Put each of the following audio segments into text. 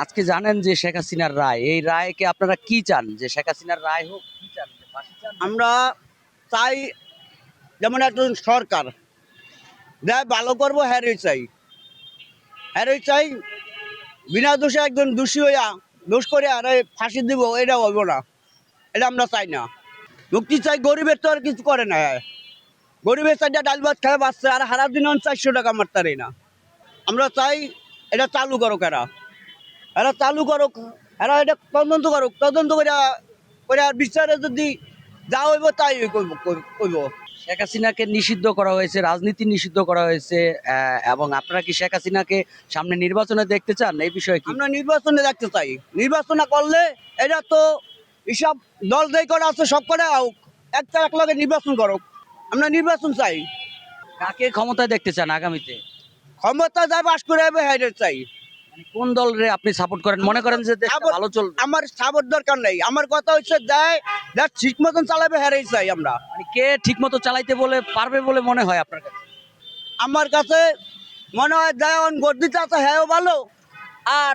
আজকে জানেন যে শেখ হাসিনার রায়, এই রায়কে আপনারা কি চান? যে শেখ হাসিনার রায় হোক, কি চান? যে আমরা চাই যেমন একজন সরকার যাই ভালো করব, হ্যারই চাই। হ্যারই চাই, বিনা দোষে একজন দোষী হইয়া, দোষ করে আর ফাঁসি দিব, এটা হইব না। এটা আমরা চাই না। মুক্তি চাই, গরিবের তো আর কিছু করে না। গরিবের চাইটা ডাল ভাত খেয়ে বাঁচছে, আর হারা দিন চারশো টাকা মারতারি না। আমরা চাই এটা চালু করো এরা এরা চালু করুক এরা এটা তদন্ত করুক তদন্ত করে করে বিচারে যদি যা হইব তাই করব শেখ হাসিনাকে নিষিদ্ধ করা হয়েছে রাজনীতি নিষিদ্ধ করা হয়েছে এবং আপনারা কি শেখ হাসিনাকে সামনে নির্বাচনে দেখতে চান? এই বিষয়ে কি? আমরা নির্বাচনে দেখতে চাই। নির্বাচন করলে এটা তো এসব দল যেই করে আছে সব করে হোক একটা এক লগে নির্বাচন করুক। আমরা নির্বাচন চাই। কাকে ক্ষমতায় দেখতে চান আগামীতে? ক্ষমতা যা বাস করে হবে হ্যাঁ চাই। কোন দলরে আপনি সাপোর্ট করেন? মনে করেন যে ভালো চলবে। আমার সাবর দরকার নেই। আমার কথা হচ্ছে দেয় যা ঠিক মতন চালাবে হ্যাঁ চাই আমরা। মানে কে ঠিক মতো চালাইতে বলে পারবে বলে মনে হয় আপনার কাছে? আমার কাছে মনে হয় দেয় ভোট দিতে আছে হ্যাঁও ভালো আর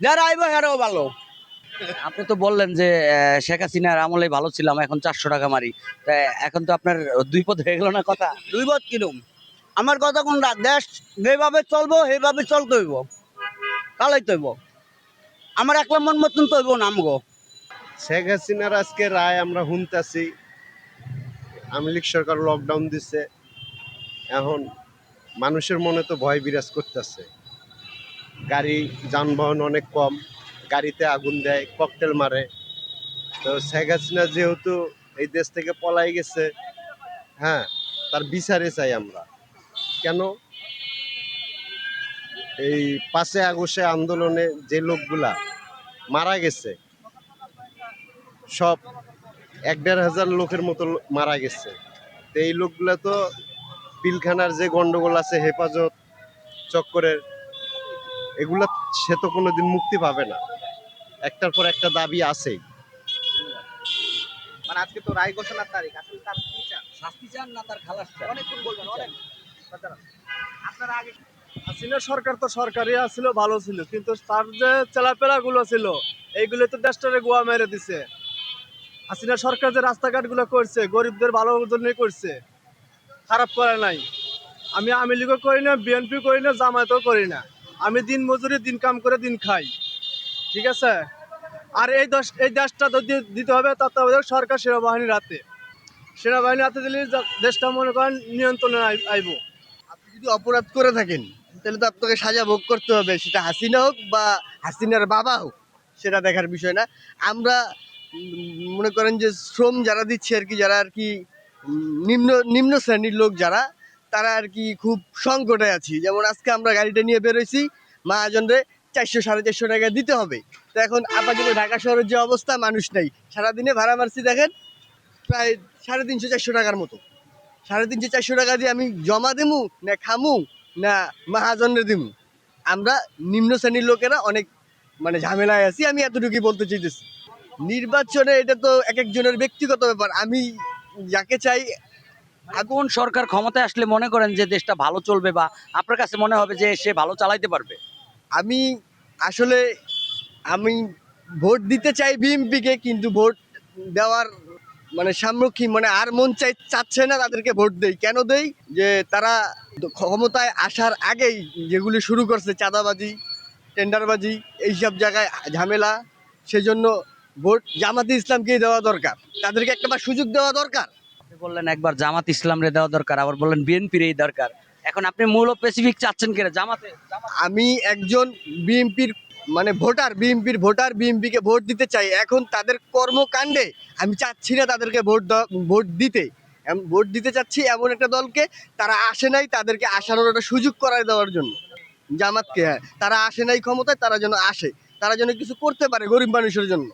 যারা আইব হ্যাঁও ভালো। আপনি তো বললেন যে শেখ হাসিনার আমলে ভালো ছিলাম এখন চারশো টাকা মারি। তা এখন তো আপনার দুই পথ হয়ে গেল না কথা? দুই পথ কিরম? আমার কথা কোনটা দেশ যেভাবে চলবো সেইভাবে চলতে হইব। চালাইতে হইব আমার একলা মন মতন তো হইব না আমগো। শেখ হাসিনার আজকে রায় আমরা শুনতেছি। আওয়ামী লীগ সরকার লকডাউন দিছে। এখন মানুষের মনে তো ভয় বিরাজ করতেছে। গাড়ি, যানবাহন অনেক কম, গাড়িতে আগুন দেয় ককটেল মারে। তো শেখ হাসিনা যেহেতু এই দেশ থেকে পলাই গেছে হ্যাঁ তার বিচারে চাই আমরা। কেন? এই পাঁচে আগস্টে আন্দোলনে যে লোকগুলা মারা গেছে সব এক দেড় হাজার লোকের মতো মারা গেছে। তো এই লোকগুলা তো পিলখানার যে গন্ডগোল আছে হেফাজত চক্করের এগুলা সে তো কোনোদিন মুক্তি পাবে না। একটার পর একটা দাবি আছেই। মানে আজকে তো রায় ঘোষণার তারিখ আসলে তার কি চান? শাস্তি চান না তার খালাস চান? অনেকক্ষণ বলবেন অনেক আপনারা আগে হাসিনা সরকার তো সরকারই ছিল ভালো ছিল, কিন্তু তার যে চেলাপেলা গুলো ছিল, এইগুলো তো দেশটারে গোয়া মেরে দিছে। হাসিনা সরকার যে রাস্তাঘাটগুলো করছে, গরিবদের ভালো জন্যই করছে, খারাপ করে নাই। আমি আওয়ামী লীগও করি না বিএনপি করি না, জামায়াতও করি না। আমি দিন মজুরি, দিন কাম করে দিন খাই। ঠিক আছে? আর এই দশ, এই দেশটা যদি দিতে হবে, তত্ত্বাবধায়ক সরকার সেনাবাহিনীর হাতে। সেনাবাহিনীর হাতে দিলে দেশটা মনে করেন নিয়ন্ত্রণে আই- আইবো। আপনি যদি অপরাধ করে থাকেন তাহলে তো আপনাকে সাজা ভোগ করতে হবে, সেটা হাসিনা হোক বা হাসিনার বাবা হোক, সেটা দেখার বিষয় না। আমরা মনে করেন যে শ্রম যারা দিচ্ছে আর কি, যারা আর কি নিম্ন নিম্ন শ্রেণির লোক যারা, তারা আর কি খুব সংকটে আছি। যেমন আজকে আমরা গাড়িটা নিয়ে বেরোইছি, মহাজনরে চারশো, সাড়ে চারশো টাকা দিতে হবে। তো এখন আপাতত ঢাকা শহরের যে অবস্থা, মানুষ নাই। সারাদিনে ভাড়া মারছি, দেখেন, প্রায় সাড়ে তিনশো, চারশো টাকার মতো। সাড়ে তিনশো, চারশো টাকা দিয়ে আমি জমা দেবো না খামু? না মাহাজনের দিমু আমরা নিম্ন শ্রেণির লোকেরা অনেক মানে ঝামেলায় আছি আমি এতটুকুই বলতে চাইতেছি। নির্বাচনে এটা তো এক একজনের ব্যক্তিগত ব্যাপার আমি যাকে চাই কোন সরকার ক্ষমতায় আসলে মনে করেন যে দেশটা ভালো চলবে বা আপনার কাছে মনে হবে যে সে ভালো চালাইতে পারবে? আমি আসলে আমি ভোট দিতে চাই বিএমপিকে কিন্তু ভোট দেওয়ার মানে সামরক্ষী মানে আর মন চাই চাচ্ছে না তাদেরকে ভোট দেই। কেন দেই? যে তারা ক্ষমতায় আসার আগেই যেগুলি শুরু করছে চাঁদাবাজি টেন্ডারবাজি এইসব জায়গায় ঝামেলা সেজন্য ভোট জামাতে ইসলামকেই দেওয়া দরকার। তাদেরকে একটাবার সুযোগ দেওয়া দরকার। বললেন একবার জামাত ইসলাম রে দেওয়া দরকার আবার বললেন বিএনপির এই দরকার। এখন আপনি মূল স্পেসিফিক চাচ্ছেন কিনা জামাতে? আমি একজন বিএনপির মানে ভোটার, বিএনপির ভোটার, বিএনপিকে ভোট দিতে চাই। এখন তাদের কর্মকাণ্ডে আমি চাচ্ছি না তাদেরকে ভোট ভোট দিতে। ভোট দিতে চাচ্ছি এমন একটা দলকে, তারা আসে নাই তাদেরকে আসানোর একটা সুযোগ করায় দেওয়ার জন্য। জামাতকে হ্যাঁ। তারা আসে নাই ক্ষমতায়, তারা যেন আসে। তারা যেন কিছু করতে পারে গরিব মানুষের জন্য।